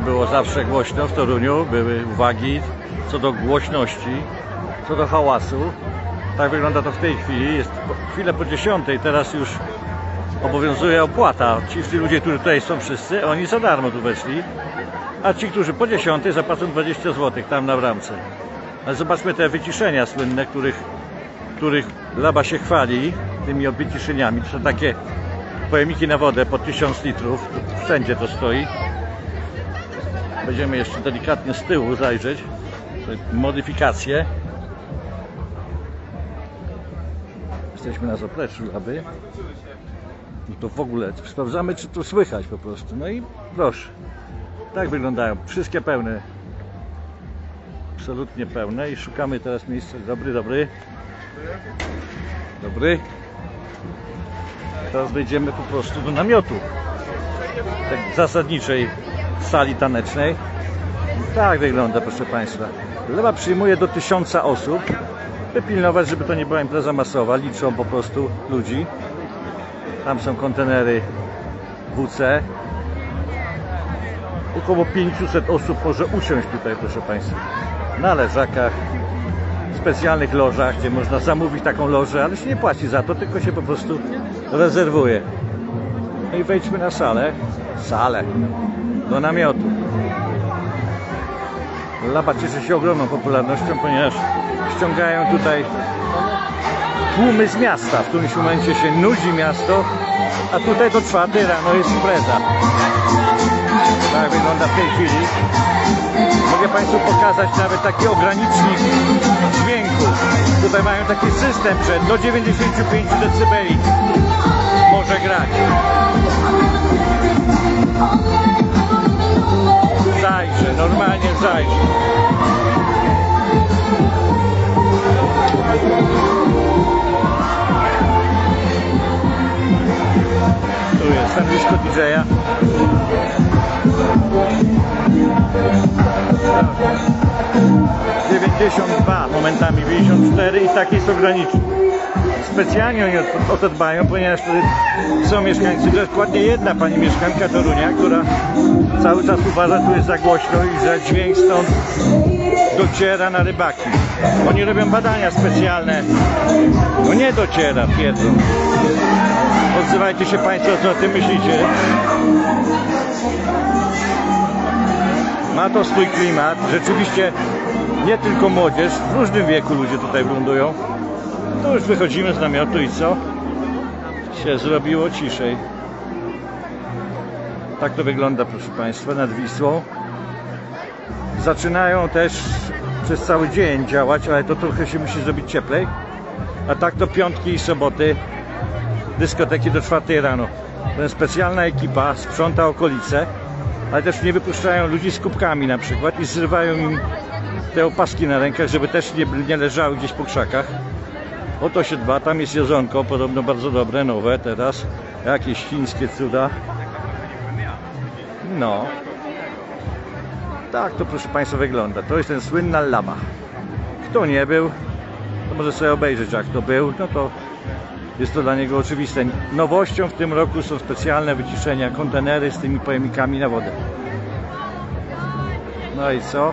Było zawsze głośno w Toruniu, były uwagi co do głośności, co do hałasu. Tak wygląda to w tej chwili. Jest chwilę po 10, teraz już obowiązuje opłata. Ci ludzie, którzy tutaj są wszyscy, oni za darmo tu weszli. A ci, którzy po 10 zapłacą 20 zł tam na bramce. Ale zobaczmy te wyciszenia słynne, których, których Laba się chwali, tymi wyciszeniami. To są takie pojemniki na wodę po 1000 litrów. Wszędzie to stoi. Będziemy jeszcze delikatnie z tyłu zajrzeć. Modyfikacje. Jesteśmy na zapleczu Laby. I to w ogóle sprawdzamy, czy to słychać po prostu. No i proszę. Tak wyglądają. Wszystkie pełne. Absolutnie pełne. I szukamy teraz miejsca. Dobry, dobry. Dobry. Teraz wejdziemy po prostu do namiotu. Tak zasadniczej sali tanecznej. Tak wygląda, proszę Państwa. Lewa przyjmuje do tysiąca osób. By pilnować, żeby to nie była impreza masowa. Liczą po prostu ludzi. Tam są kontenery WC. Około 500 osób może usiąść tutaj, proszę Państwa. Na leżakach, specjalnych lożach, gdzie można zamówić taką lożę, ale się nie płaci za to, tylko się po prostu rezerwuje. No i wejdźmy na salę. Salę. Do namiotu. Laba cieszy się ogromną popularnością, ponieważ ściągają tutaj tłumy z miasta. W którymś momencie się nudzi miasto, a tutaj do czwartej rano jest impreza. Tak wygląda w tej chwili. Mogę Państwu pokazać nawet taki ogranicznik dźwięku. Tutaj mają taki system, że do 95 dB może grać. Zajrzę, normalnie zajrzę. Tu jest stanowisko DJ-a. 92, momentami 54 i taki jest ogranicznik. Specjalnie oni o- to dbają, ponieważ są mieszkańcy, dokładnie jedna pani mieszkanka Torunia, która cały czas uważa, że tu jest za głośno i że dźwięk stąd dociera na rybaki. Oni robią badania specjalne. No nie dociera, twierdzą. Odzywajcie się Państwo, co o tym myślicie. Ma to swój klimat. Rzeczywiście nie tylko młodzież, w różnym wieku ludzie tutaj wylądują. To już wychodzimy z namiotu i co? Się zrobiło ciszej. Tak to wygląda, proszę Państwa, nad Wisłą. Zaczynają też przez cały dzień działać, ale to trochę się musi zrobić cieplej. A tak to piątki i soboty dyskoteki do czwartej rano. To jest specjalna ekipa sprząta okolice, ale też nie wypuszczają ludzi z kubkami na przykład i zrywają im te opaski na rękach, żeby też nie, nie leżały gdzieś po krzakach. O to się dba, tam jest jedzonko, podobno bardzo dobre, nowe teraz. Jakieś chińskie cuda. No. Tak to proszę Państwa wygląda. To jest ten słynna lama. Kto nie był, to może sobie obejrzeć jak to był, no to jest to dla niego oczywiste. Nowością w tym roku są specjalne wyciszenia, kontenery z tymi pojemnikami na wodę. No i co?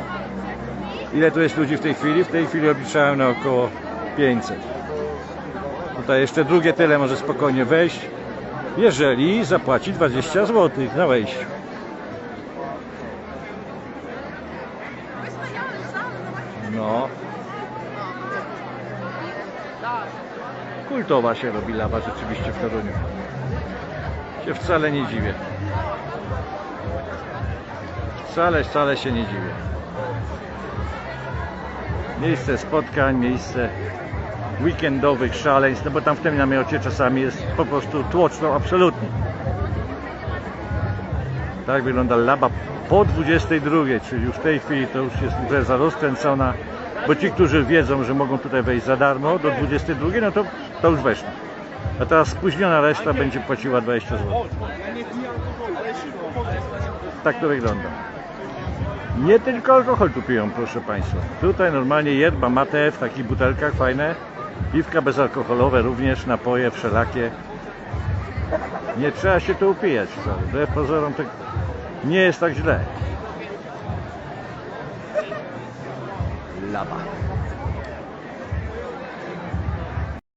Ile tu jest ludzi w tej chwili? W tej chwili obliczałem na około 500. Jeszcze drugie tyle może spokojnie wejść, jeżeli zapłaci 20 zł na wejściu. No. Kultowa się robi lawa rzeczywiście w Toruniu. Się wcale nie dziwię. Wcale, wcale się nie dziwię. Miejsce spotkań, miejsce weekendowych szaleństw, no bo tam w tym namiocie czasami jest po prostu tłoczno absolutnie. Tak wygląda laba po 22, czyli już w tej chwili to już jest impreza rozkręcona, bo ci, którzy wiedzą, że mogą tutaj wejść za darmo do 22, no to, to już weszli. A teraz spóźniona reszta będzie płaciła 20 zł. Tak to wygląda. Nie tylko alkohol tu piją, proszę Państwa. Tutaj normalnie yerba mate w takich butelkach fajne. Piwka bezalkoholowe również, napoje wszelakie. Nie trzeba się tu upijać. Wbrew pozorom to nie jest tak źle. Laba.